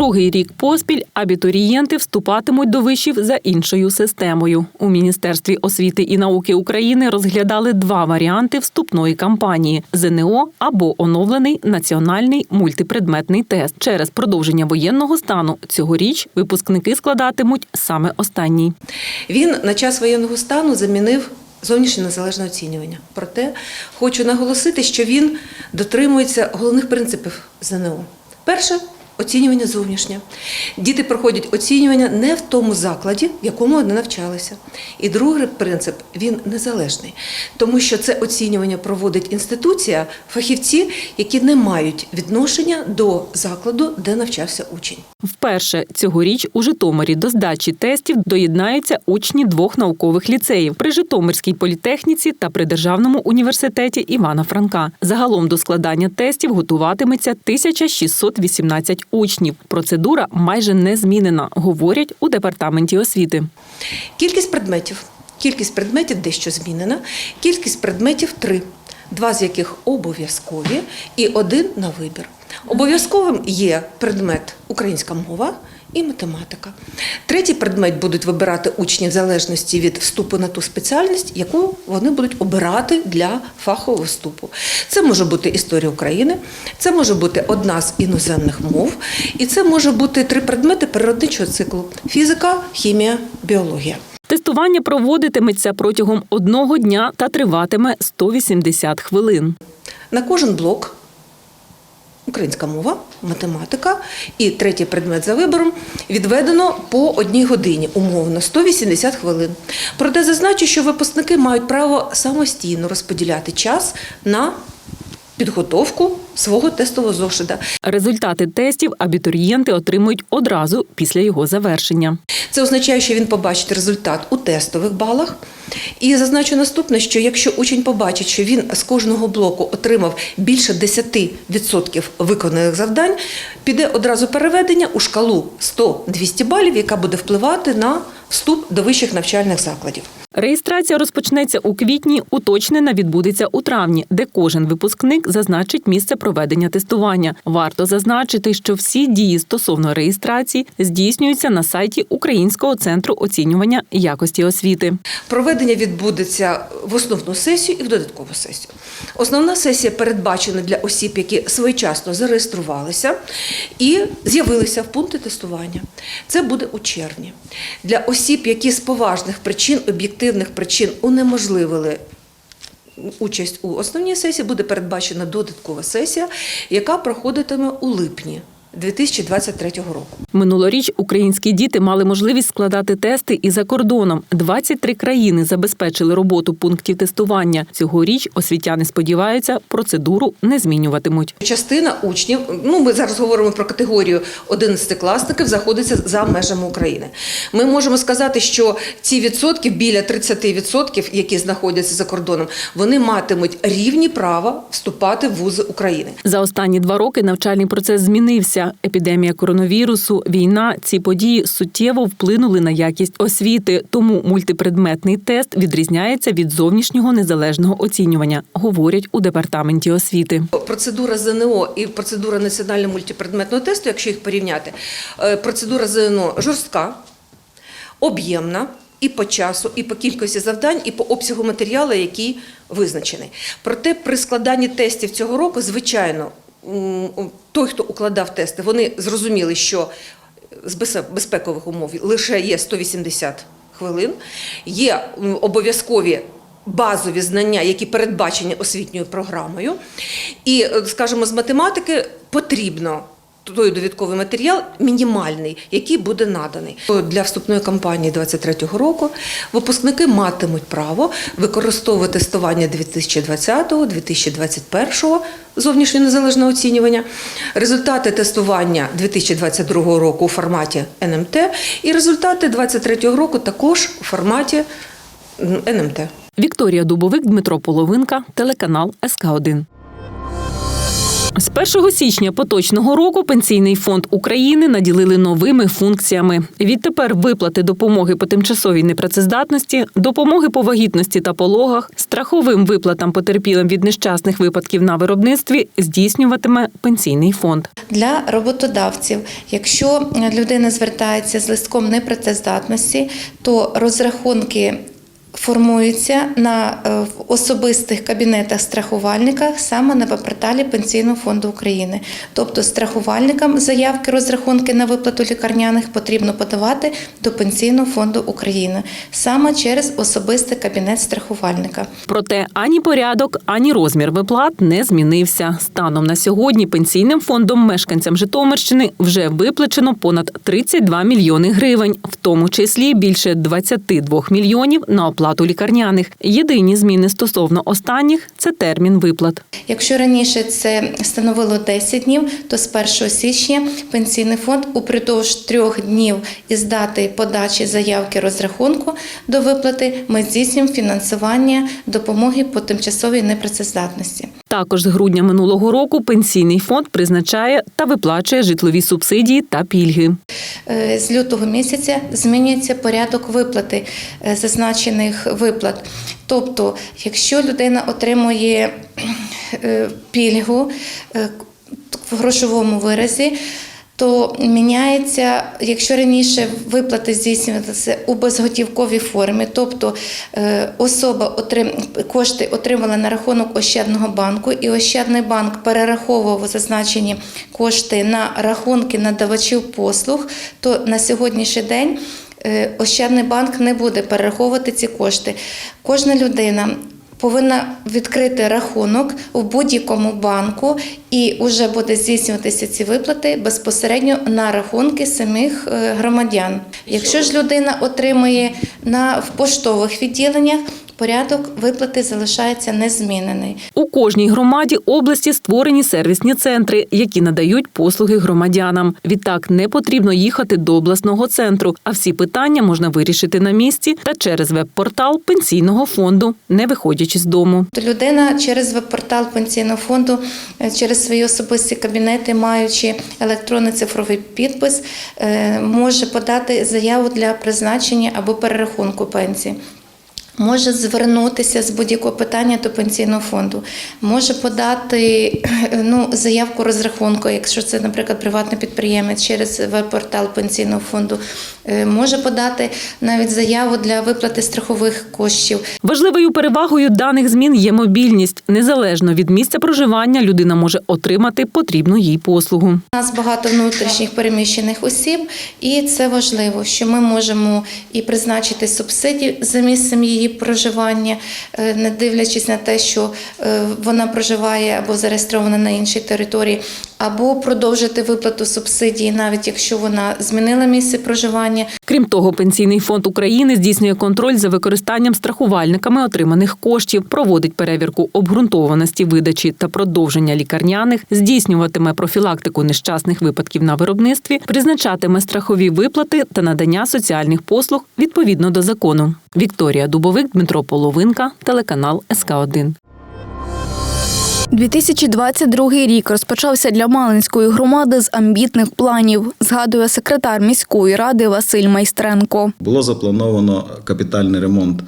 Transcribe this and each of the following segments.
Другий рік поспіль абітурієнти вступатимуть до вишів за іншою системою. У Міністерстві освіти і науки України розглядали два варіанти вступної кампанії: ЗНО або оновлений національний мультипредметний тест. Через продовження воєнного стану цьогоріч випускники складатимуть саме останній. Він на час воєнного стану замінив зовнішнє незалежне оцінювання. Проте хочу наголосити, що він дотримується головних принципів ЗНО. Перше оцінювання зовнішнє. Діти проходять оцінювання не в тому закладі, в якому вони навчалися. І другий принцип він незалежний, тому що це оцінювання проводить інституція, фахівці, які не мають відношення до закладу, де навчався учень. Вперше цьогоріч у Житомирі до здачі тестів доєднаються учні двох наукових ліцеїв при Житомирській політехніці та при Державному університеті Івана Франка. Загалом до складання тестів готуватиметься 1618 учнів. Процедура майже не змінена, говорять у департаменті освіти. Кількість предметів. Кількість предметів дещо змінена. Кількість предметів три, два з яких обов'язкові і один на вибір. Обов'язковим є предмет українська мова і математика. Третій предмет будуть вибирати учні в залежності від вступу на ту спеціальність, яку вони будуть обирати для фахового вступу. Це може бути історія України, це може бути одна з іноземних мов, і це може бути три предмети природничого циклу: фізика, хімія, біологія. Тестування проводитиметься протягом одного дня та триватиме 180 хвилин. На кожен блок українська мова, математика і третій предмет за вибором відведено по одній годині, умовно 180 хвилин. Проте зазначу, що випускники мають право самостійно розподіляти час на підготовку свого тестового зошита. Результати тестів абітурієнти отримують одразу після його завершення. Це означає, що він побачить результат у тестових балах. І зазначу наступне, що якщо учень побачить, що він з кожного блоку отримав більше 10% виконаних завдань, піде одразу переведення у шкалу 100-200 балів, яка буде впливати на вступ до вищих навчальних закладів. Реєстрація розпочнеться у квітні, уточнена відбудеться у травні, де кожен випускник зазначить місце проведення тестування. Варто зазначити, що всі дії стосовно реєстрації здійснюються на сайті Українського центру оцінювання якості освіти. Проведення відбудеться в основну сесію і в додаткову сесію. Основна сесія передбачена для осіб, які своєчасно зареєструвалися і з'явилися в пункти тестування. Це буде у червні. Для осіб, які з поважних причин, об'єктивних причин унеможливили участь у основній сесії, буде передбачена додаткова сесія, яка проходитиме у липні 2023 року. Минулоріч українські діти мали можливість складати тести і за кордоном. 23 країни забезпечили роботу пунктів тестування. Цьогоріч освітяни сподіваються, процедуру не змінюватимуть. Частина учнів, ну ми зараз говоримо про категорію 11-класників, знаходиться за межами України. Ми можемо сказати, що ці відсотки, біля 30%, які знаходяться за кордоном, вони матимуть рівні права вступати в вузи України. За останні два роки навчальний процес змінився. Епідемія коронавірусу, війна, ці події суттєво вплинули на якість освіти. Тому мультипредметний тест відрізняється від зовнішнього незалежного оцінювання, говорять у департаменті освіти. Процедура ЗНО і процедура національного мультипредметного тесту, якщо їх порівняти, е, процедура ЗНО жорстка, об'ємна. І по часу, і по кількості завдань, і по обсягу матеріалу, який визначений. Проте при складанні тестів цього року, звичайно, той, хто укладав тести, вони зрозуміли, що з безпекових умов лише є 180 хвилин, є обов'язкові базові знання, які передбачені освітньою програмою. І, е, скажімо, з математики потрібно. Той довідковий матеріал мінімальний, який буде наданий для вступної кампанії 2023 року. Випускники матимуть право використовувати тестування 2020-2021 зовнішнє незалежне оцінювання, результати тестування 2022 року у форматі НМТ і результати 2023 року також у форматі НМТ. Вікторія Дубовик, Дмитро Половинка, телеканал СК 1 З 1 січня поточного року Пенсійний фонд України наділили новими функціями. Відтепер виплати допомоги по тимчасовій непрацездатності, допомоги по вагітності та пологах, страховим виплатам потерпілим від нещасних випадків на виробництві здійснюватиме Пенсійний фонд. Для роботодавців, якщо людина звертається з листком непрацездатності, то розрахунки формуються на е, особистих кабінетах страхувальника саме на веб-порталі Пенсійного фонду України. Тобто страхувальникам заявки розрахунки на виплату лікарняних потрібно подавати до Пенсійного фонду України саме через особистий кабінет страхувальника. Проте ані порядок, ані розмір виплат не змінився. Станом на сьогодні пенсійним фондом мешканцям Житомирщини вже виплачено понад 32 мільйони гривень, в тому числі більше 22 мільйонів на оплату лікарняних. Єдині зміни стосовно останніх це термін виплат. Якщо раніше це становило 10 днів, то з 1 січня пенсійний фонд упродовж трьох днів із дати подачі заявки розрахунку до виплати ми здійснюємо фінансування допомоги по тимчасовій непрацездатності. Також з грудня минулого року пенсійний фонд призначає та виплачує житлові субсидії та пільги. Е, З лютого місяця змінюється порядок виплати е, зазначених виплат. Тобто, якщо людина отримує е, пільгу в грошовому виразі, то міняється, якщо раніше виплати здійснювалися у безготівковій формі, тобто е, особа отрим... кошти отримала на рахунок Ощадного банку, і Ощадний банк перераховував зазначені кошти на рахунки надавачів послуг, то на сьогоднішній день е, Ощадний банк не буде перераховувати ці кошти. Кожна людина повинна відкрити рахунок в будь-якому банку і вже буде здійснюватися ці виплати безпосередньо на рахунки самих е, громадян. Якщо ж людина отримує на в поштових відділеннях, порядок виплати залишається незмінений. У кожній громаді області створені сервісні центри, які надають послуги громадянам. Відтак не потрібно їхати до обласного центру, а всі питання можна вирішити на місці та через веб-портал пенсійного фонду, не виходячи з дому. Людина через веб-портал пенсійного фонду, е, через свої особисті кабінети, маючи електронний цифровий підпис, е, може подати заяву для призначення або перерахунку пенсії. Може звернутися з будь-якого питання до пенсійного фонду, може подати ну, заявку розрахунку, якщо це, наприклад, приватний підприємець через веб-портал пенсійного фонду, Е, може подати навіть заяву для виплати страхових коштів. Важливою перевагою даних змін є мобільність. Незалежно від місця проживання людина може отримати потрібну їй послугу. У нас багато внутрішніх переміщених осіб, і це важливо, що ми можемо і призначити субсидії за місцем її проживання, е, не дивлячись на те, що е, вона проживає або зареєстрована на іншій території, або продовжити виплату субсидії, навіть якщо вона змінила місце проживання. Крім того, пенсійний фонд України здійснює контроль за використанням страхувальниками отриманих коштів, проводить перевірку обґрунтованості видачі та продовження лікарняних, здійснюватиме профілактику нещасних випадків на виробництві, призначатиме страхові виплати та надання соціальних послуг відповідно до закону. Вікторія Дубовик, Дмитро Половинка, телеканал СК 1 2022 рік розпочався для Малинської громади з амбітних планів, згадує секретар міської ради Василь Майстренко. Було заплановано капітальний ремонт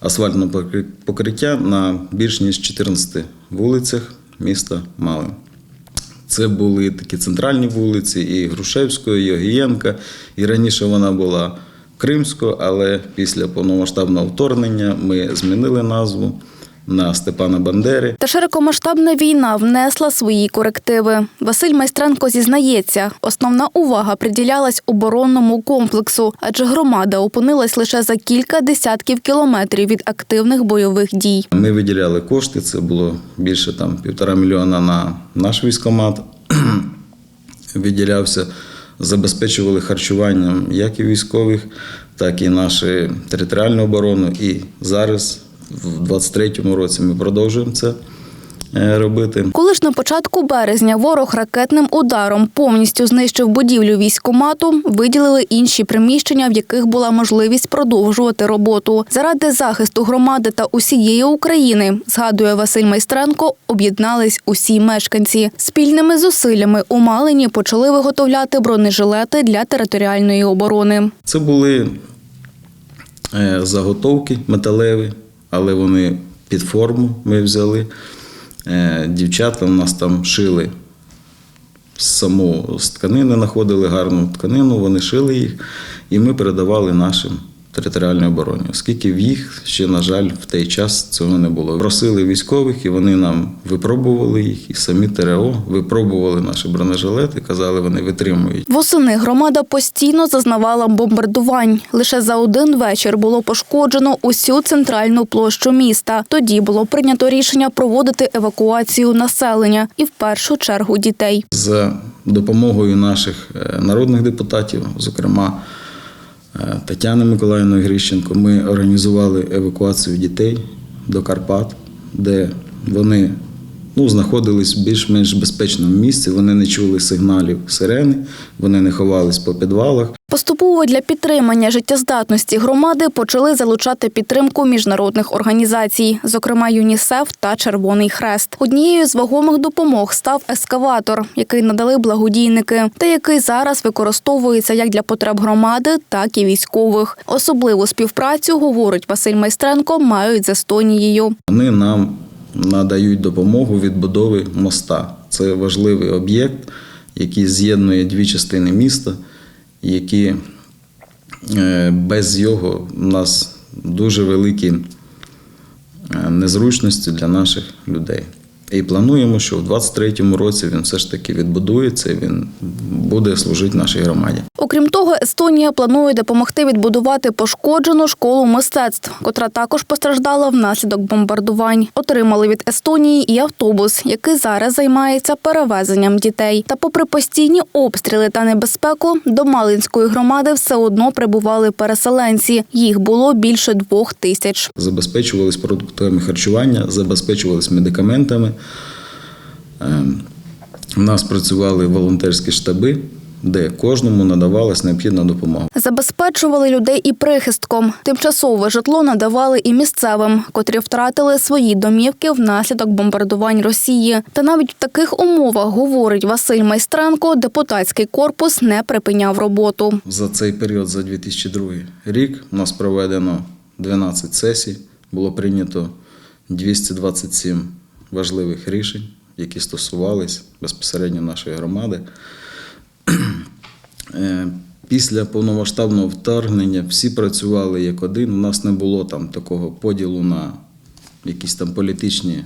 асфальтного покриття на більш ніж 14 вулицях міста Малин. Це були такі центральні вулиці і Грушевського, і Огієнка. І раніше вона була Кримського, але після повномасштабного вторгнення ми змінили назву на Степана Бандери. Та широкомасштабна війна внесла свої корективи. Василь Майстренко зізнається, основна увага приділялась оборонному комплексу, адже громада опинилась лише за кілька десятків кілометрів від активних бойових дій. Ми виділяли кошти, це було більше там півтора мільйона на наш військомат. Виділявся, забезпечували харчуванням як і військових, так і нашу територіальну оборону. І зараз, в 23-му році, ми продовжуємо це. е, робити. Коли ж на початку березня ворог ракетним ударом повністю знищив будівлю військкомату, виділили інші приміщення, в яких була можливість продовжувати роботу. Заради захисту громади та усієї України, згадує Василь Майстренко, об'єднались усі мешканці. Спільними зусиллями у Малині почали виготовляти бронежилети для територіальної оборони. Це були е, заготовки металеві, але вони під форму ми взяли. Е, Дівчата у нас там шили саму з тканини, знаходили гарну тканину, вони шили їх, і ми передавали нашим територіальній обороні, оскільки в їх ще, на жаль, в той час цього не було. Просили військових, і вони нам випробували їх, і самі ТРО випробували наші бронежилети, казали, вони витримують. Восени громада постійно зазнавала бомбардувань. Лише за один вечір було пошкоджено усю центральну площу міста. Тоді було прийнято рішення проводити евакуацію населення і в першу чергу дітей. За допомогою наших е, народних депутатів, зокрема е, Тетяни Миколаївної Грищенко, ми організували евакуацію дітей до Карпат, де вони ну, знаходились в більш-менш безпечному місці. Вони не чули сигналів сирени, вони не ховались по підвалах. Поступово для підтримання життєздатності громади почали залучати підтримку міжнародних організацій, зокрема ЮНІСЕФ та Червоний Хрест. Однією з вагомих допомог став ескаватор, який надали благодійники, та який зараз використовується як для потреб громади, так і військових. Особливу співпрацю, говорить Василь Майстренко, мають з Естонією. Вони нам надають допомогу відбудови моста. Це важливий об'єкт, який з'єднує дві частини міста, які е, без його у нас дуже великі е, незручності для наших людей. І плануємо, що в 2023 році він все ж таки відбудується, він буде служити нашій громаді. Окрім того, Естонія планує допомогти відбудувати пошкоджену школу мистецтв, котра також постраждала внаслідок бомбардувань. Отримали від Естонії і автобус, який зараз займається перевезенням дітей. Та, попри постійні обстріли та небезпеку, до Малинської громади все одно прибували переселенці. Їх було більше двох тисяч. забезпечувались продуктами харчування, забезпечувались медикаментами. У нас працювали волонтерські штаби, де кожному надавалась необхідна допомога. Забезпечували людей і прихистком. Тимчасове житло надавали і місцевим, котрі втратили свої домівки внаслідок бомбардувань Росії. Та навіть в таких умовах, говорить Василь Майстренко, депутатський корпус не припиняв роботу. За цей період, за 2002 рік, у нас проведено 12 сесій, було прийнято 227 важливих рішень, які стосувались безпосередньо нашої громади. Е, Після повномасштабного вторгнення всі працювали як один. У нас не було там такого поділу на якісь там політичні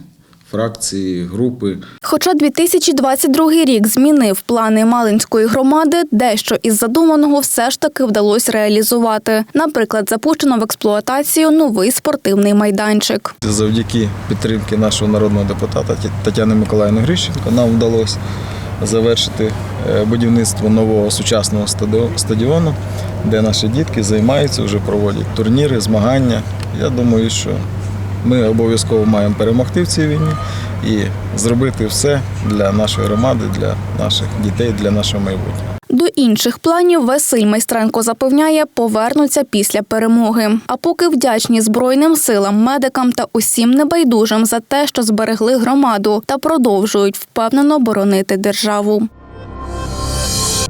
фракції, групи. Хоча 2022 рік змінив плани Малинської громади, дещо із задуманого все ж таки вдалося реалізувати. Наприклад, запущено в експлуатацію новий спортивний майданчик. Завдяки підтримки нашого народного депутата Тетяни Миколаївни Грищенко нам вдалося завершити е, будівництво нового сучасного стадіо- стадіону, де наші дітки займаються, вже проводять турніри, змагання. Я думаю, що ми обов'язково маємо перемогти в цій війні і зробити все для нашої громади, для наших дітей, для нашого майбутнього. До інших планів Василь Майстренко запевняє, повернуться після перемоги. А поки вдячні Збройним силам, медикам та усім небайдужим за те, що зберегли громаду та продовжують впевнено боронити державу.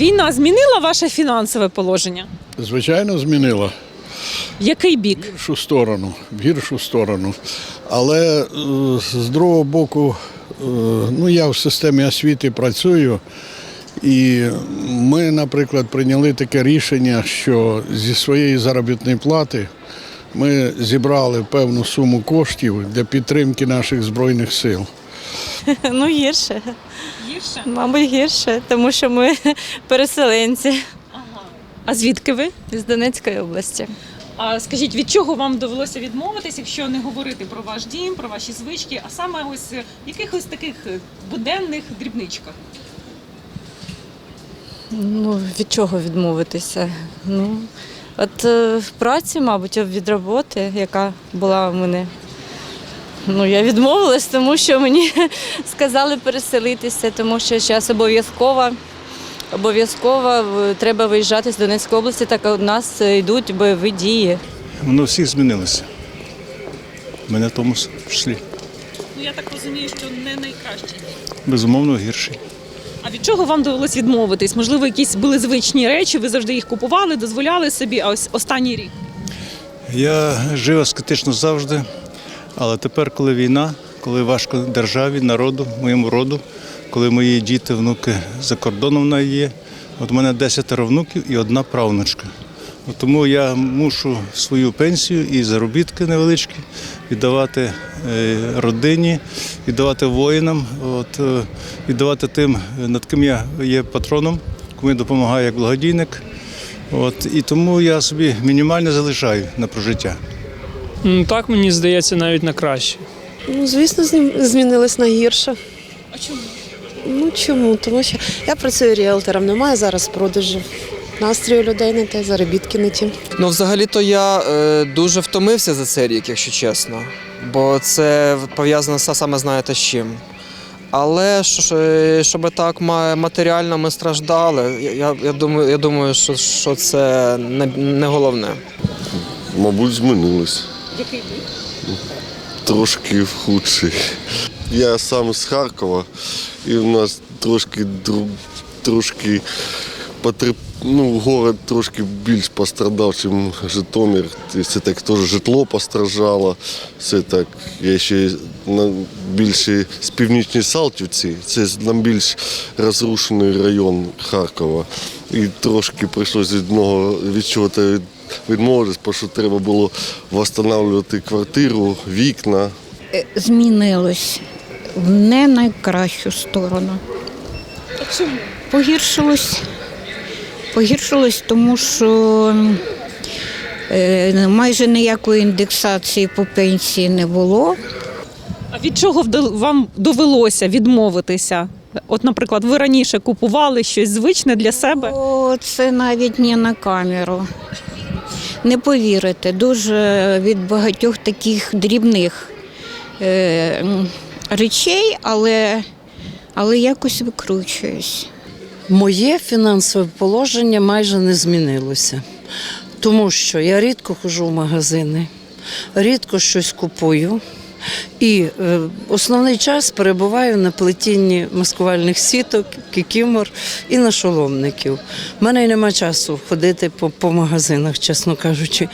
Війна змінила ваше фінансове положення? Звичайно, змінила В який бік? в гіршу сторону, в гіршу сторону. Але е, з другого боку, е, ну я в системі освіти працюю, і ми, наприклад, прийняли таке рішення, що зі своєї заробітної плати ми зібрали певну суму коштів для підтримки наших збройних сил. Ну, гірше. Гірше. Мабуть, гірше, тому що ми переселенці А звідки ви? з Донецької області. А скажіть, від чого вам довелося відмовитись, якщо не говорити про ваш дім, про ваші звички, а саме ось е, якихось таких е, буденних дрібничках? Ну, від чого відмовитися? Ну, от е, в праці, мабуть, від роботи, яка була у мене Ну, я відмовилась, тому що мені сказали переселитися, тому що зараз обов'язково. Обов'язково треба виїжджати з Донецької області, так у нас е, йдуть бойові дії. Воно всіх змінилося. Мене в тому числі. Ну я так розумію, що не найкраще. Безумовно, гірший. А від чого вам довелось відмовитись? Можливо, якісь були звичні речі, ви завжди їх купували, дозволяли собі, а ось останній рік. Я жив аскетично завжди, але тепер, коли війна, коли важко державі, народу, моєму роду, коли мої діти, внуки за кордоном на є, от у мене 10 внуків і одна правнучка. От тому я мушу свою пенсію і заробітки невеличкі віддавати е, родині, віддавати воїнам, от, е, віддавати тим, над ким я є патроном, кому я допомагаю як благодійник. От, і тому я собі мінімально залишаю на прожиття. Ну, Так мені здається навіть на краще. Ну, звісно, змінилось на гірше. А чому? Ну чому? Тому що я працюю ріелтором, немає зараз продажів. Настрій у людей не те, заробітки не ті. Ну, взагалі-то я е, дуже втомився за цей рік, якщо чесно. Бо це пов'язано са- саме знаєте з чим. Але е, щоб так матеріально ми страждали, я- я, думаю, я думаю, що, що це не, не головне. Мабуть, змінилось. Який Трошки в худший. Я сам з Харкова, і в нас трошки трошки потреб... ну, город трошки більш пострадав, ніж Житомир. Це так теж житло постраждало. Це так, я ще більше з північні Салтівці, це нам більш розрушений район Харкова. І трошки прийшлося від одного від чого-то відмовитись, бо що треба було встановлювати квартиру, вікна. Е, змінилось в не найкращу сторону. Чому? Погіршилось. Погіршилось, тому що е, майже ніякої індексації по пенсії не було. А від чого вам довелося відмовитися? От, наприклад, ви раніше купували щось звичне для себе. О, це навіть не на камеру. Не повірите, дуже від багатьох таких дрібних е, речей, але, але якось викручуюсь. Моє фінансове положення майже не змінилося, тому що я рідко ходжу в магазини, рідко щось купую. І е, основний час перебуваю на плетінні маскувальних сіток, кікімор і нашоломників. У мене нема часу ходити по, по магазинах, чесно кажучи.